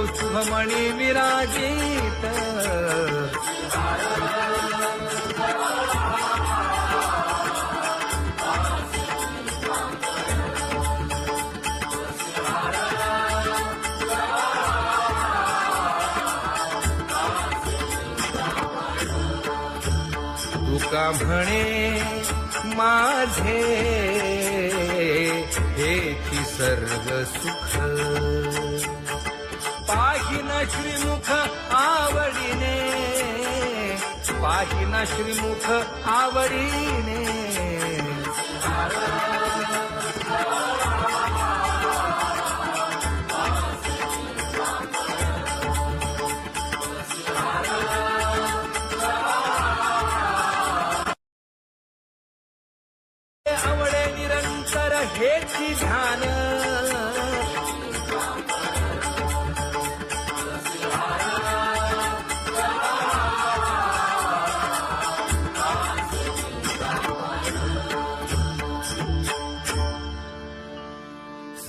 कौस्तुभमणी विराजित। तुका म्हणे माझे हेची सर्व सुख श्रीमुख आवडीने. पाहिना श्रीमुख आवडीने. आवडे निरंतर हेची ध्यान.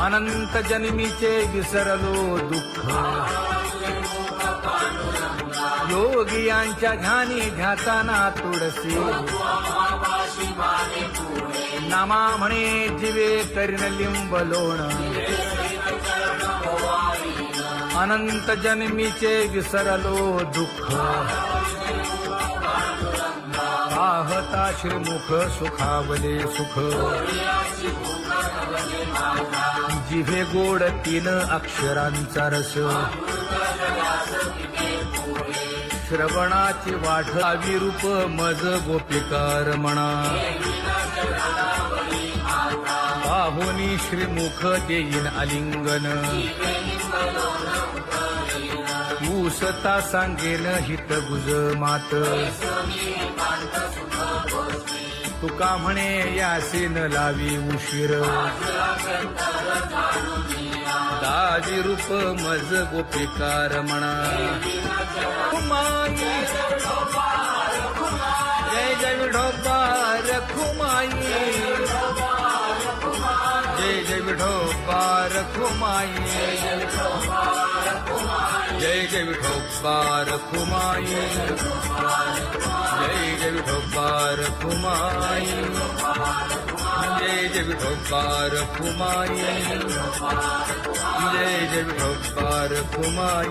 अनंत जन्मीचे विसरलो दुःख. योगियांच्या ध्यानी ध्याताना तुळसी नामा म्हणे जिवे करीन लिंब लोण. अनंत जन्मीचे विसरलो दुःख. आहता श्रीमुख सुखावले सुख. जिभे गोड तीन अक्षरांचा रस. श्रवणाची वाढ विरूप मज गोपिकार म्हणा पाहुनी श्रीमुख देईन आलिंगन ऊसता सांगेन हित गुज मात तुका म्हणे यासीन लावी उशीर. दाजी रूप मज गोपिकार म्हणा. खुमाई जय जय विठोबार खुमाई जय जय विठोबार खुमाई जय जय विठोबार कुमाई जय जय विठोबार कुमाई जय जय विठोबार कुमाई जय जय विठोबार कुमाई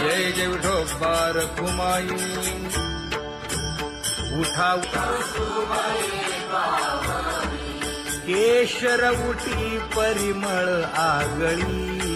जय जय विठोबार खुमाई उठा केशर उठी परिमळ आगळी।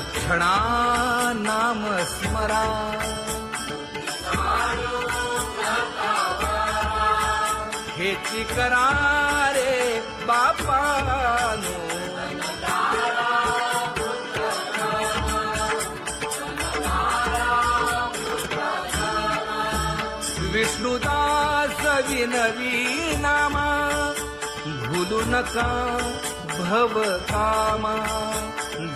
क्षण क्षणा नाम स्मरा। हेची करा रे बापानो। विष्णुदास विनवी नामा। भूलू नका भव कामा।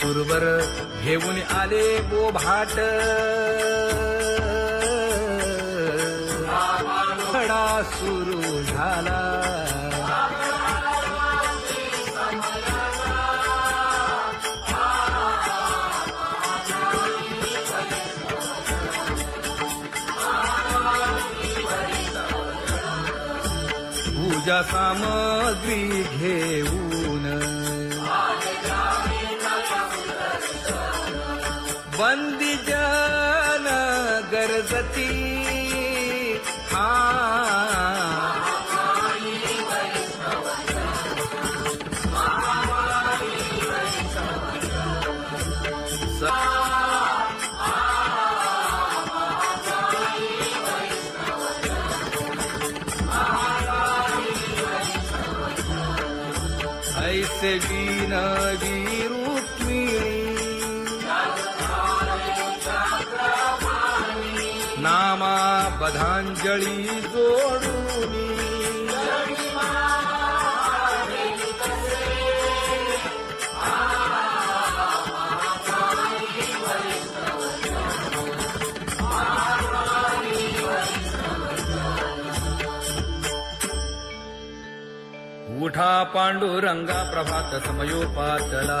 सुरवर घेऊन आले बोभाट खडा सुरू झाला. पूजा सामग्री घेऊ. बंदी जन गरजती। हा। श्रद्धांजली जोडून उठा पांडुरंगा प्रभात समयोपातला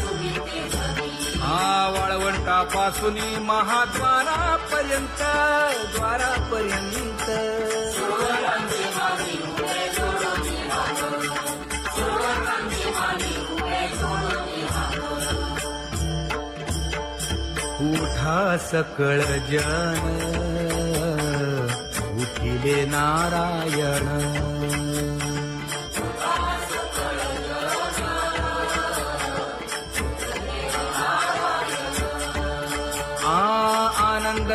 हा वाळवंटापासून महाद्वारापर्यंत द्वारापर्यंत. उठा सकळ जन उठिले नारायण.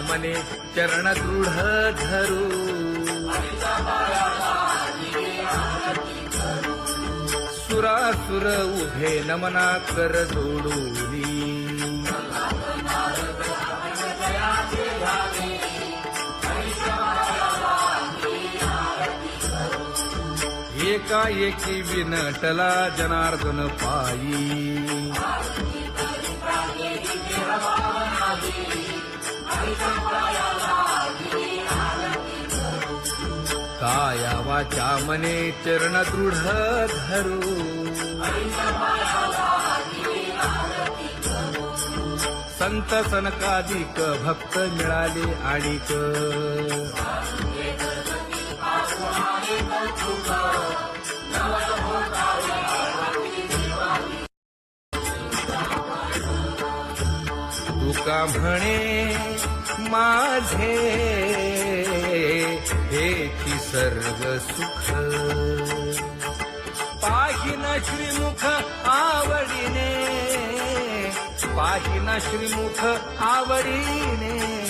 मने चरण दृढ धरू. सुरासुर उभे नमना कर जोडूनी एकाएकी विनटला जनार्दन पायी. काया वाचा मने चरण दृढ धरू. संत सनकाधिक भक्त मिळाले आणिक. तुका म्हणे माझे. हेची सर्व सुख. पाहिन श्रीमुख आवडीने. पाहिन श्रीमुख आवडीने.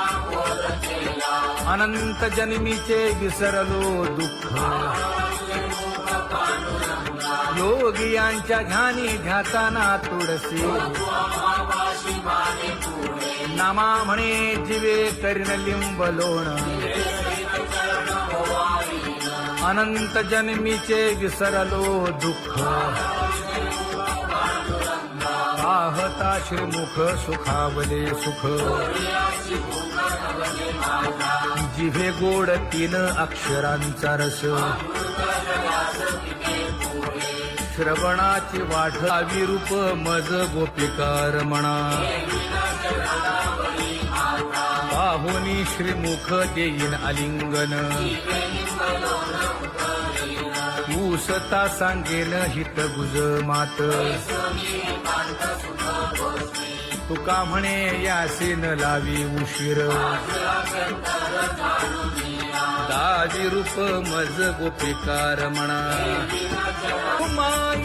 अनंत जन्मीचे विसरलो दुःख. योगियांच्या ध्यानी ध्याताना तुळसी नामा म्हणे जिवे करीन लिंब लोण. अनंत जन्मीचे विसरलो दुःख. पाहता श्रीमुख सुखावले सुख. जिभे गोड तीन अक्षरांचा रस. श्रवणाची वाढ रूप मज गोपिकार म्हणा पाहुनी श्रीमुख देईन आलिंगन ऊसता सांगेन हित गुज मात तुका म्हणे यासीन लावी उशीर. दाजी रूप मज गोपिकार म्हणा. खुमाई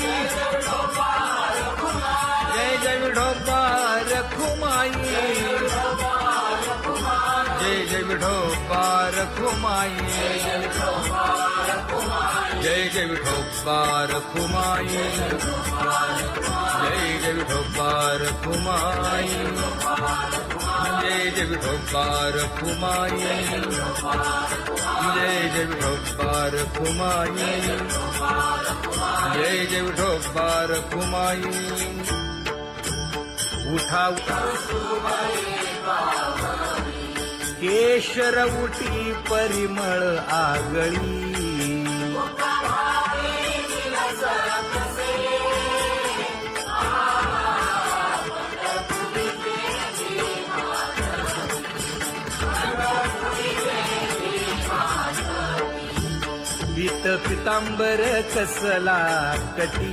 जय जय विठोबार खुमाई जय जय विठोबार खुमाई जय जय विठोबार खुमाई जय जय विठोबार खुमाई जय जय विठोबार खुमाई जय जय विठोबार खुमाई जय जय विठोबार खुमाई उठा। केशर उठी परिमळ आगळी. पित पितांबर कसला कटी.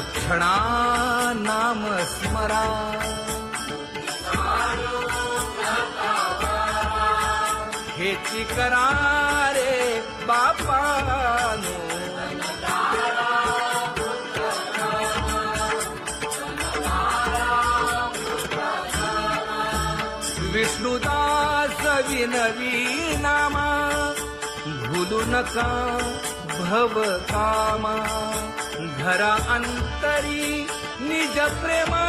क्षणा नाम स्मरा। हेची करा रे बापानो। विष्णुदास विनवी नामा। भूलू नका भव कामा। घरा अंतरी निज प्रेमा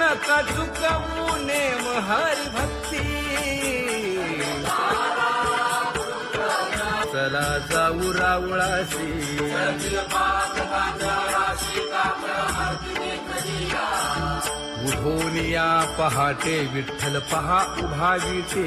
नका चुकवू नेम हरी भक्ती चला जाऊ रावळाशी. उठून या पहाटे विठ्ठल पहा उभा विटे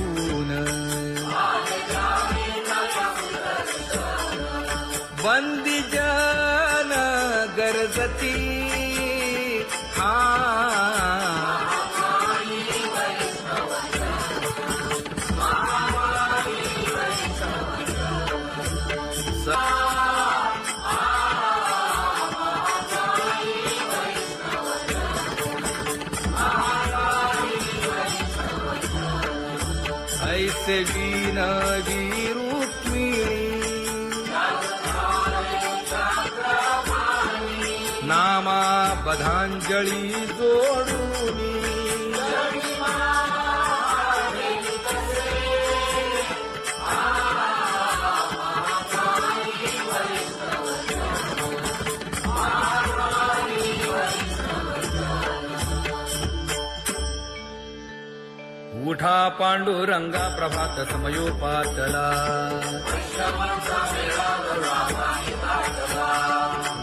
बंदी जन गरजती हा कळी जोडून. उठा पांडुरंगा प्रभात समयोपातला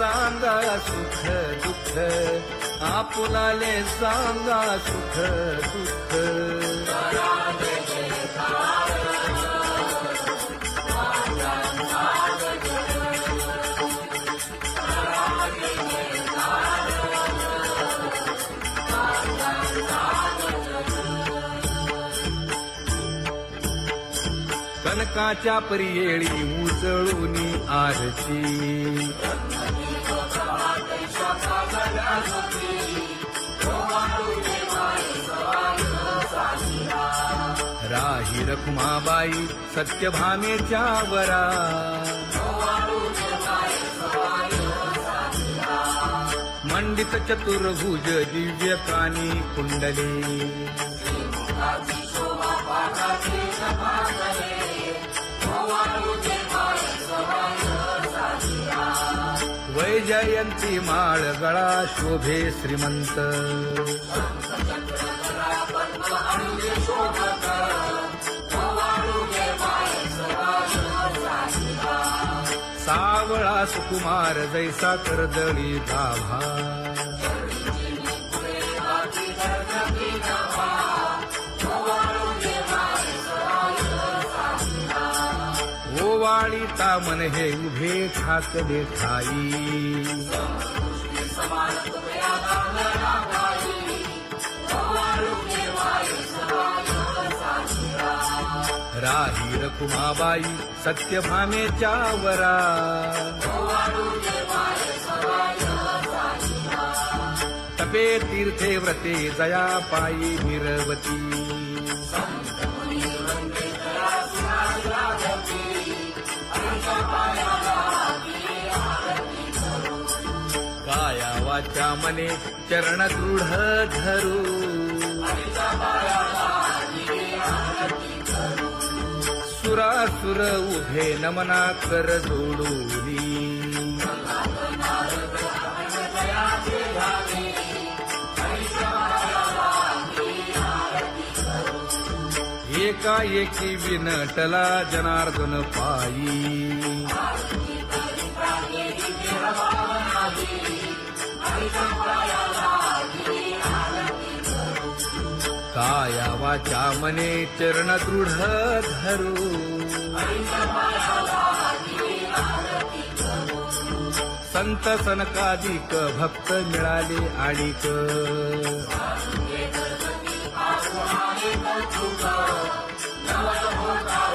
सांगा सुख दुःख. आपुलाले सांगा सुख दुःख. कनकाच्या परियेळी उचळून आरती. राही रखुमाबाई सत्यभामेच्या वरा. मंडित चतुर्भुज दिव्य कानी कुंडली. जयंती माळ गळा शोभे श्रीमंत. सावळा सुकुमार जैसा करदळी गाभा काळी तामन हे उभे ठाकले ठाई राही रकुमाबाई सत्यभामेच्या वरा. तपे तीर्थे व्रते जया पायी निरवती काया वाचा मने चरण दृढ धरू. सुरासुर उभे नमना कर जोडूनी एकाएकी विनटला जनार्दन पायी. काया वाचा मने चरण दृढ धरू. संत सनकादिक भक्त मिळाले आणिक. Thank you.